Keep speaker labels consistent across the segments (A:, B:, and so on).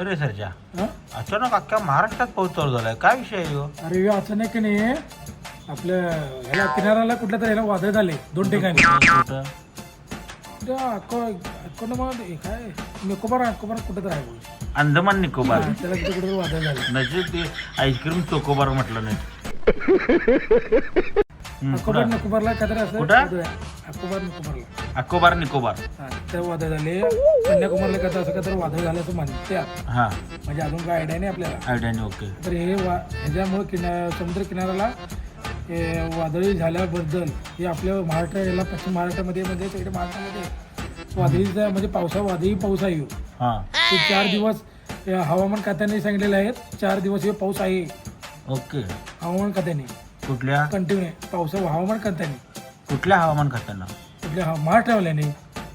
A: अरे सरजा
B: हा?
A: अचानक अख्ख्या महाराष्ट्रात चालू झालाय. काय विषय आहे ह्यो?
B: अरे हे अचानक नाही. आपल्या ह्याला किनाऱ्याला कुठल्या तरी ह्याला वादळ झाले दोन ठिकाणी.
A: कुठं?
B: अको हे काय? निकोबार अकोबार कुठं तर आहे बोल.
A: अंदमान निकोबार.
B: त्याला कुठे कुठे वादळ झाले.
A: नजीक ते आईस्क्रीम चोकोबार म्हटलं नाही.
B: अकोबार? निकोबारला असं निकोबारला.
A: निकोबार.
B: हा त्या वादळ झाले. कन्याकुमारीला असं काय तर वादळ झालं असं म्हणतात
A: हा.
B: म्हणजे अजून काय आयडिया नाही आपल्याला.
A: आयडिया नाही ओके
B: तर हे वा ह्याच्यामुळे किना समुद्र किनाऱ्याला हे वादळी झाल्याबद्दल हे आपल्या महाराष्ट्र याला पश्चिम महाराष्ट्रामध्ये म्हणजे तिकडे महाराष्ट्रामध्ये वादळीचा म्हणजे पावसा वादळी पाऊस आहे. ह्यो.
A: हा.
B: ते चार दिवस हे हवामान खात्याने सांगितलेले आहेत चार दिवस हे पाऊस आहे.
A: ओके
B: हवामान खात्याने.
A: कुठल्या?
B: कंटिन्यू पावसा हवामान खात्याने.
A: कुठल्या हवामान खात्यानं?
B: कुठल्या हा महाराष्ट्रावाल्याने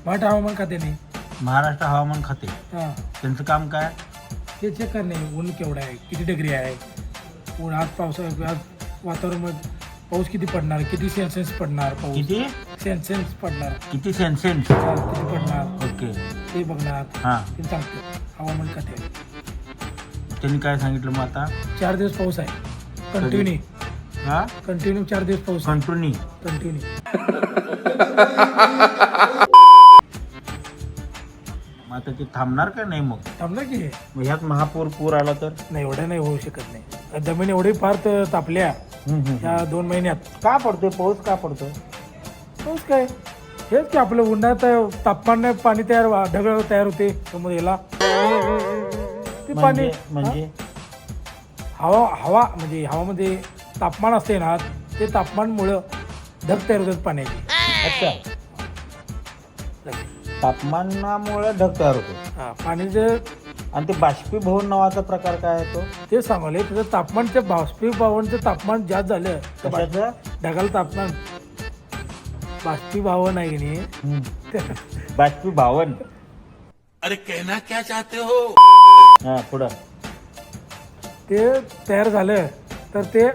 B: महाराष्ट्र हवामान खात्याने.
A: महाराष्ट्र हवामान खाते.
B: हां.
A: त्यांचं काम काय?
B: हे चेक करणे. ऊन केवढं आहे? किती डिग्री आहे? ऊन आज पावसा आज वातावरण मग पाऊस किती पडणार? किती सेन्सेन्स पडणार पाऊस?
A: किती?
B: सेन्सेन्स पडणार.
A: किती सेन्सेन्स
B: हा, किती पडणार?
A: ओके.
B: ते बघणार.
A: हा.
B: ते सांगते. हवामान खाते.
A: त्यांनी काय सांगितलं मग आता?
B: चार दिवस पाऊस आहे. कंटिन्यू
A: हा?
B: कंटिन्यू चार दिवस पाऊस. कंटिन्यू
A: मग आता ते थांबणार का नाही मग?
B: थांबलं की? हे
A: मग ह्यात महापूर पूर आला तर?
B: नाही एवढं नाही होऊ शकत नाही. जमीन एवढी फार त- तापल्या या दोन महिन्यात.
A: का पडतोय? पाऊस का पडतोय?
B: पाऊस काय? हेच की आपलं उन्हात तापमान पाणी तयार व्हा- ढगळ तयार होते. समुद्राला ते पाणी
A: म्हणजे? म्हणजे?
B: हवा हवा म्हणजे हवामध्ये तापमान असते ना ते तापमानमुळं ढग तयार होतात पाण्याचे
A: अच्छा. तापमानामुळे ढग तयार होतो
B: हा, पाण्याचं
A: आणि ते बाष्पीभवन नावाचा प्रकार काय आहे तो?
B: ते सांगले त्याचं तापमानच्या बाष्पीभवनचं तापमान जास्त झालं तर बा-
A: कशाचं?
B: ढगाला तापमान. बाष्पीभवन आहे की नाही?
A: बाष्पीभावन.
C: अरे कहना क्या चाहते हो?
A: हा पुढं.
B: ते तयार झालं तर ते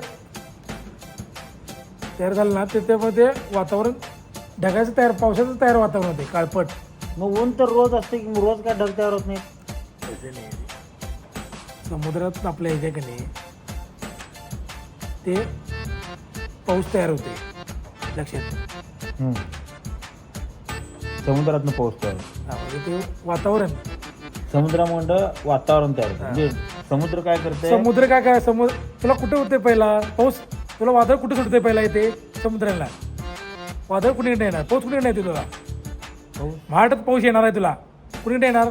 B: तयार झालं ना ते त्यामध्ये वातावरण ढगाचं तयार पावसाचं तयार वातावरण होते काळपट.
A: मग ऊन तर रोज असते की रोज काय ढग तयार होत नाही?
B: तसे नाही. समुद्रात आपल्या ह्याच्या की नाही ते पाऊस तयार होते लक्षात.
A: समुद्रातनं पाऊस तयार होतो.
B: हा, म्हणजे ते वातावरण.
A: समुद्रामुळे वातावरण तयार होतं म्हणजे समुद्र काय करते
B: समुद्र काय काय समुद्र तुला कुठे होते पहिला? पाऊस? तुला वादळ कुठे सुटते पहिला येते समुद्राला. वादळ कुणीकडे येणार? पाऊस कुणीकडे येते तुला? महाराष्ट्रात पाऊस येणार आहे तुला. कुणीकडे येणार?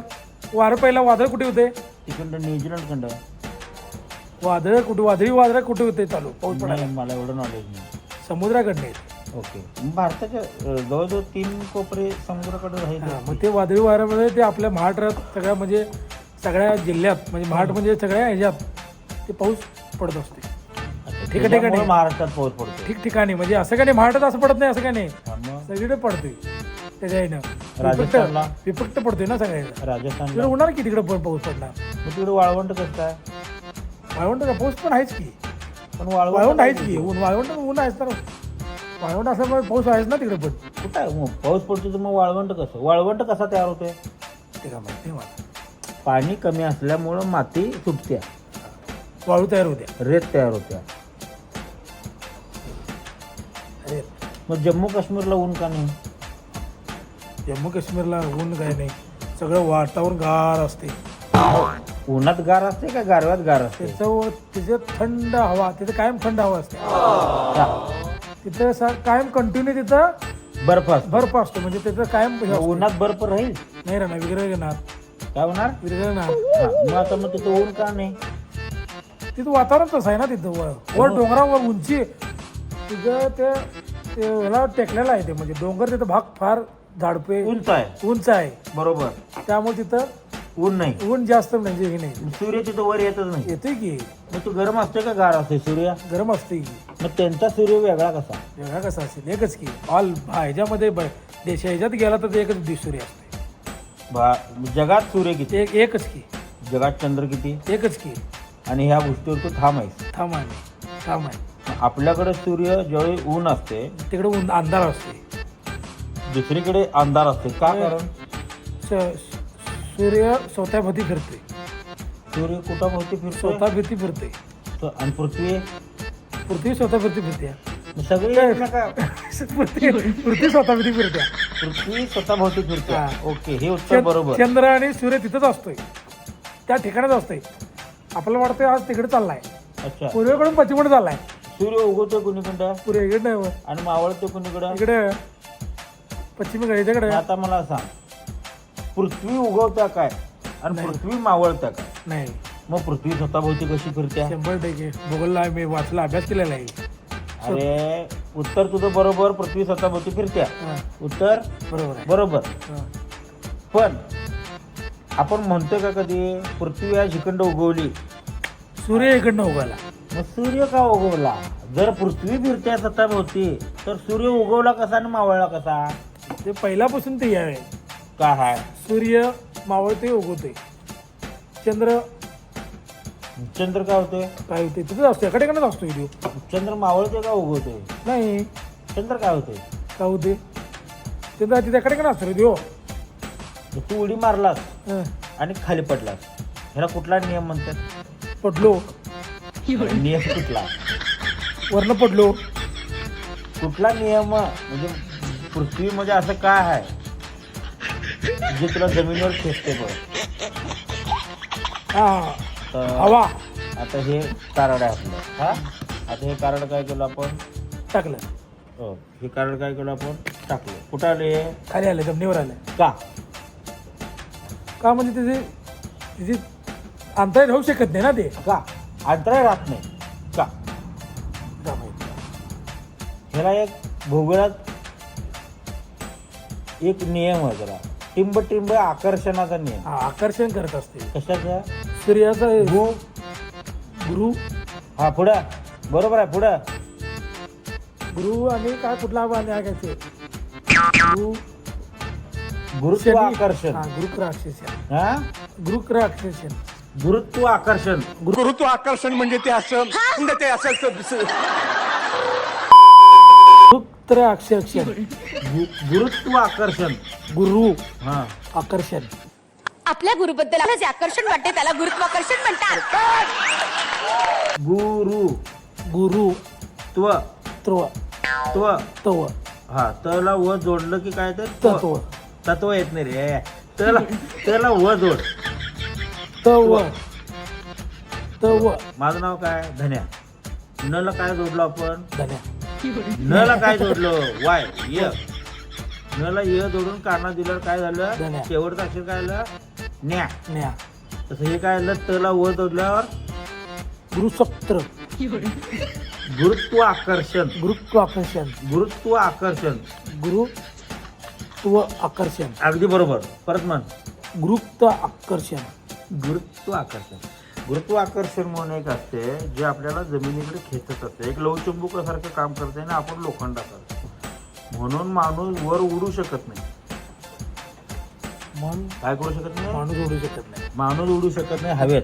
B: वारं पहिला वादळ कुठे होते?
A: तिकडं न्यूझीलंड कंड
B: वादळ कुठे वादळी वादळ कुठे होते चालू? पाऊस पडायला.
A: मला एवढं नॉलेज नाही.
B: समुद्राकडे येते.
A: ओके. भारताच्या अं, जवळजवळ तीन कोपरे समुद्राकडे
B: हा,
A: आहेत
B: मग ते वादळी वाऱ्यामध्ये ते आपल्या महाराष्ट्रात सगळ्या म्हणजे सगळ्या जिल्ह्यात म्हणजे महाराष्ट्र म्हणजे सगळ्या ह्याच्यात ते पाऊस पडत असते.
A: अच्छा,
B: ठिकाणी-
A: त्याच्यामुळे महाराष्ट्रात पाऊस पडतो
B: ठिकठिकाणी. म्हणजे असं काय नाही महाराष्ट्रात असं पडत नाही असं काय नाही.
A: हा, मग?
B: सगळीकडे पडतोय. त्याच्या ह्यानं
A: राजस्थानला?
B: विपक्त विपक्त पडतोय ना सगळ्या
A: राजस्थानला?
B: तिकडे होणार की तिकडे पण पाऊस पडणार
A: मग तिकडे वाळवंट कसं काय?
B: वाळवंट का पाऊस पण आहेच की.
A: पण
B: वाळवंट
A: वाळवंट
B: आहेच की. ऊन वाळवंट ऊन आहेच तर वाळवंट असल्यामुळे पाऊस आहेच ना तिकडे पण.
A: कुठं आहे? मग पाऊस पडतो तर मग वाळवंट कसं? वाळवंट कसा तयार होतोय?
B: ते का माहिती नाही मला.
A: पाणी कमी असल्यामुळं माती सुटत्या.
B: वाळू तयार होत्या.
A: रेत तयार होत्या. मग जम्मू काश्मीरला ऊन का नाही?
B: जम्मू काश्मीरला ऊन काय नाही. सगळं वातावरण गार असते.
A: उन्हात गार असते का गारव्यात गार असते?
B: त्याचं तिथं थंड हवा तिथं कायम थंड हवा असते.
A: हा,
B: तिथं सा- कायम कंटिन्यू तिथं
A: बर्फ असतो.
B: बर्फ असतो. म्हणजे तिथं कायम हे असतं.
A: उन्हात बर्फ राहील?
B: नाही राहणार विरघळणार
A: काय होणार?
B: विरघळणार
A: हा, मग आता मग तिथं ऊन का नाही?
B: तिथं वातावरण तसं आहे ना तिथं वर वर डोंगरावर उंची. तिथं ते ते ह्याला टेकलेलं आहे ते म्हणजे डोंगर तिथं भाग फार झाडपे
A: उंच आहे.
B: उंच आहे.
A: बरोबर.
B: त्यामुळे तिथं
A: ऊन नाही.
B: ऊन जास्त म्हणजे हे नाही.
A: सूर्य तिथं वर येतच नाही.
B: येते की.
A: मग तो गरम असते का गार असते सूर्य?
B: गरम असते की.
A: मग त्यांचा सूर्य वेगळा कसा?
B: वेगळा कसा असेल? एकच की. ऑल ह्याच्यामध्ये ब- देश ह्याच्यात गेला तर एक दिसूर असते
A: भा जगात सूर्य किती?
B: एक एकच की.
A: जगात चंद्र किती?
B: एकच की.
A: आणि ह्या गोष्टीवर तू थांब आहेस.
B: थांब आहे थांब आहे.
A: आपल्याकडे सूर्य ज्यावेळी ऊन असते
B: तिकडे ऊन अंधार असते.
A: दुसरीकडे अंधार असते. का कारण?
B: स- सूर्य स्वतःभती फिरते.
A: सूर्य कुठं भोवती फिरतो.
B: स्वतः भीती फिरते
A: आणि पृथ्वी?
B: पृथ्वी स्वतः भीती फिरते.
A: मग सगळी एकमेका
B: पृथ्वी पृथ्वी स्वतः भीती फिरते.
A: पृथ्वी स्वतः भोवती फिरते.
B: हा.
A: ओके हे उत्तर बरोबर.
B: चंद्र आणि सूर्य तिथंच असतोय. त्या ठिकाणीच असतोय. आपल्याला वाटतंय आज तिकडे चाललाय.
A: अच्छा.
B: पूर्वेकडून पश्चिमकडे चाललाय.
A: सूर्य उगवतो कुणीकडं?
B: पूर्व इकडे नाही.
A: आणि मावळतो कुणीकडं?
B: इकडे. पश्चिमेकडे याच्याकडे
A: आता मला सांग पृथ्वी उगवत्या काय? आणि. पृथ्वी मावळत्या काय?
B: नाही.
A: मग पृथ्वी स्वतः भोवती कशी फिरत्या?
B: शंभर टक्के. भूगोलला मी वाचला अभ्यास केलेला आहे.
A: अरे उत्तर तुझं बरोबर पृथ्वी स्वतः भोवती फिरत्या.
B: हा,
A: उत्तर?
B: बरोबर आहे.
A: बरोबर.
B: हा.
A: पण आपण म्हणतो का कधी पृथ्वी या शिखंड उगवली?
B: सूर्य इकडनं उगाला
A: मग सूर्य का उगवला? जर पृथ्वी फिरत्या स्वतः भोवती तर सूर्य उगवला कसा आणि मावळला कसा?
B: ते पहिल्यापासून ते आहे.
A: का हाय?
B: सूर्य मावळते उगवते चंद्र?
A: चंद्र काय होते
B: काय होते तिथंच असतो एकाडेकडे असतो व्हिडिओ
A: चंद्र मावळते का उगवते
B: नाही.
A: चंद्र काय होते
B: काय होते चंद्र तिथे एकाडेकडे असतो व्हिडिओ
A: तू. उडी मारलास आणि खाली पडलास. ह्याला कुठला नियम म्हणतात?
B: पडलो.
A: नियम कुठला?
B: वरनं पडलो.
A: कुठला नियम म्हणजे पृथ्वीमध्ये असं काय आहे? जे तुला जमिनीवर खेचते बघ.
B: हा.
A: तर
B: हवा.
A: आता हे कारड आहे आपलं. हा? आता हे कारड काय केलं आपण?
B: टाकलं.
A: हो हे कारड काय केलं आपण? टाकलं. कुठं आले
B: खाली आले जमिनीवर आले.
A: का?
B: का म्हणजे त्याचे तिची अंतर राहू शकत नाही ना ते?
A: का? अंतराळ राहत नाही का?
B: का माहीत.
A: ह्याला एक भूगोलात एक नियम आहे जरा. टिंब टिंब आकर्षणाचा नियम.
B: हा, आकर्षण करत असते.
A: कशाचा?
B: सूर्याचा
A: भू.
B: गुरु.
A: हा पुढं. बरोबर आहे पुढं.
B: गुरु आणि काय कुठला काय ते गुरु.
A: गुरुत्व आकर्षण.
B: हा गुरुक्र आकर्षण
A: हा?
B: आकर्षण
A: गुरुत्व आकर्षण.
D: गुरुत्व आकर्षण म्हणजे ते असं म्हणजे ते असं असं-
B: गुरुक्र आकर्षण.
A: गु- गुरुत्व आकर्षण.
B: गुरु
A: हा.
B: आकर्षण.
E: आपल्या गुरुबद्दल आपल्याला जे आकर्षण वाटते त्याला गुरुत्वाकर्षण म्हणतात.
A: गुरु.
B: गुरु.
A: त्व.
B: त्व.
A: त्व.
B: तव.
A: हा तला व जोडलं की काय ते
B: तत्व.
A: तत्व येत नाही रे. त्याला त्याला व जोड.
B: तव. तव.
A: माझं नाव काय? धन्या. नला काय जोडलो आपण?
B: धन्या.
A: नला काय जोडलो? वाय. य. नला य जोडून काना दिल्यावर काय झालं?
B: धन्या.
A: शेवटचं अक्षर काय आलं? न्या.
B: न्या.
A: तसं हे काय आलं? तला व जोडल्यावर?
B: गुरुसत्र
A: गुरुत्व आकर्षण
B: गुरुत्व आकर्षण
A: गुरुत्व आकर्षण
B: गुरु त्व आकर्षण
A: अगदी बरोबर. परत म्हण.
B: गुरुत्व आकर्षण
A: गुरुत्व आकर्षण गुरुत्व आकर्षण म्हणून एक असते जे आपल्याला जमिनीकडे खेचत असते. एक लवचंबुकासारखं काम करते आणि आपण लोखंडासारखं म्हणून माणूस वर उडू शकत नाही.
B: मन
A: काय करू शकत नाही?
B: माणूस उडू शकत नाही.
A: माणूस उडू शकत नाही हवेत.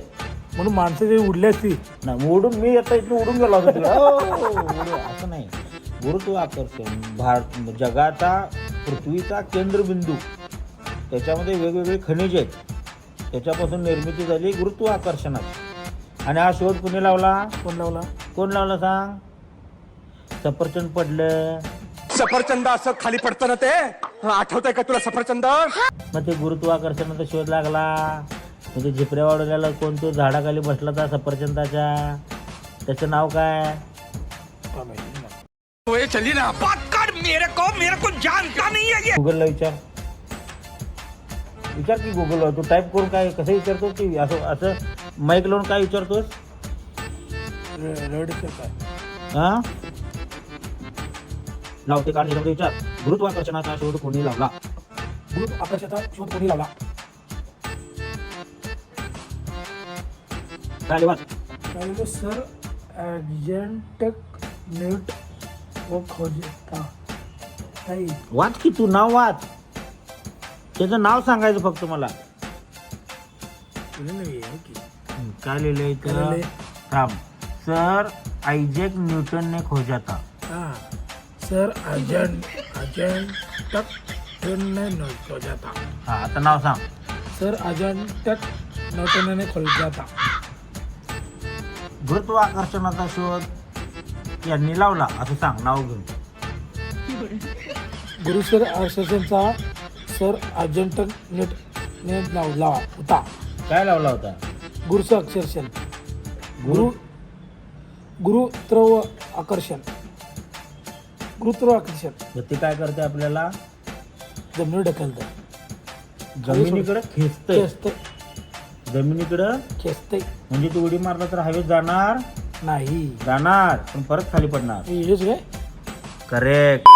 B: म्हणून माणसं जे उडली असती
A: नाही उडून मी आता इथून उडून गेलो होतो तिकडे. ओ, उडू, असं नाही. गुरुत्व आकर्षण भारत जगाचा पृथ्वीचा केंद्रबिंदू. त्याच्यामध्ये वेगवेगळे खनिज आहेत. त्याच्यापासून निर्मिती झाली गुरुत्व आकर्षणाची आणि हा शोध कुणी लावला?
B: कोण लावला?
A: कोण लावला सांग? सफरचंद पडलं.
D: सफरचंद असं खाली पडतं ना ते? आठवतंय का तुला सफरचंद?
A: मग ते गुरुत्वाकर्षणाचा शोध लागला. मग ते झिपऱ्या वाढवल्याला कोण तो झाडाखाली बसला होता सफरचंदाच्या. त्याचं नाव काय?
D: चलिए ना. मेरे को मेरे को जानता नहीं है ये.
A: गुगलला विचार. विचार की गुगलला तू टाईप करून काय कसं विचारतो की असं असं माईक लावून काय विचारतोस?
B: रडचं काय?
A: हा? लावते काढ विचार. गुरुत्वाकर्षणाचा शोध कोणी लावला?
B: गुरुत्व आकर्षणाचा शोध कोणी लावला? सर ॲजेंटक नेट व खोजता.
A: वाच की तू नाव वाच. त्याचं नाव सांगायचं फक्त मला.
B: तुला नाही आहे की.
A: काय लिहिलंय
B: काय
A: इथं
B: लिहिलंय?
A: थांब. सर आयजेक न्यूटनने खोजा था
B: हां. सर अजंट अजंटक ने खोजता.
A: हा आता नाव सांग.
B: सर अजंटक नौटण्याने खोलजाता
A: गुरुत्वाकर्षणाचा शोध यांनी लावला. असं सांग नाव घेऊन.
B: गुरुसर आकर्षणचा सर अर्जंट नेट ने लावला होता
A: काय लावला होता?
B: गुरुसर आकर्षण गुरु गुरुत्रव आकर्षण. गुरुत्व आकर्षण.
A: ते काय करते आपल्याला?
B: जमिनीवर ढकलतं
A: जमिनीकडे खेचतंय.
B: खेचते
A: जमिनीकडं
B: खेचते
A: म्हणजे तू उडी मारला तर हवेत जाणार?
B: नाही.
A: जाणार पण परत खाली पडणार.
B: हेच काय
A: करेक्ट